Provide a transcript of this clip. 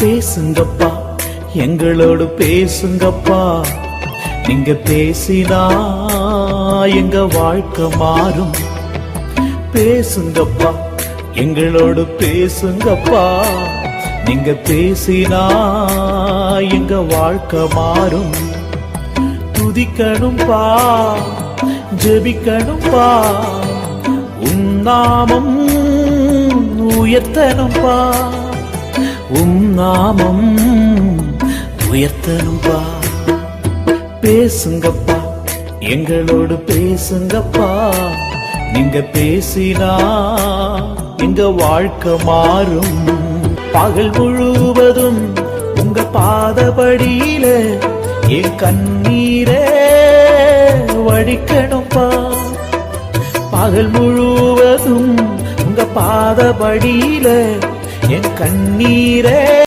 பேசுங்கப்பா. எங்களோடு பேசுங்கப்பா. நீங்க பேசினா எங்க வாழ்க்கை மாறும். பேசுங்கப்பா. எங்களோடு பேசுங்கப்பா. நீங்க பேசினா எங்க வாழ்க்கை மாறும். துதிக்கணும்பா. ஜெபிக்கணும்பா. உன் நாமம் உம் நாமம் உயர்த்தருவா பேசுங்கப்பா எங்களோடு பேசுங்கப்பா. நீங்க பேசினா எங்க வாழ்க்கை மாறும். பகல் முழுவதும் உங்க பாதபடியில என் கண்ணீரே வடிக்கணும்பா. பகல் முழுவதும் உங்க பாதபடியில என் கண்ணீரே.